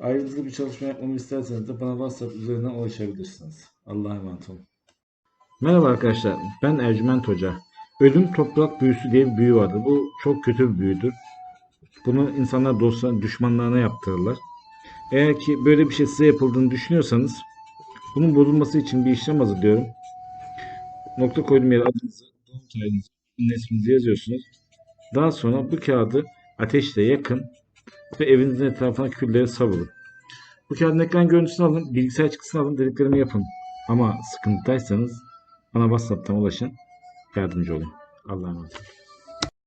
Ayrıntılı bir çalışma yapmamı isterseniz de bana WhatsApp üzerinden ulaşabilirsiniz. Allah'a emanet olun. Merhaba arkadaşlar, ben Ercüment Hoca. Ölüm toprak büyüsü diye bir büyü vardır. Bu çok kötü bir büyüdür. Bunu insanlar dostlarına, düşmanlarına yaptırırlar. Eğer ki böyle bir şey size yapıldığını düşünüyorsanız bunun bozulması için bir işlem hazırlıyorum. Nokta koyduğum yere adınızı, doğum tarihinizi, isminizi yazıyorsunuz. Daha sonra bu kağıdı ateşle yakın ve evinizin etrafına külleri savurun. Bu kağıdın ekran görüntüsünü alın, bilgisayar çıktısını alın, dediklerimi yapın. Ama sıkıntıdaysanız bana WhatsApp'tan ulaşın, yardımcı olun. Allah'a emanet olun.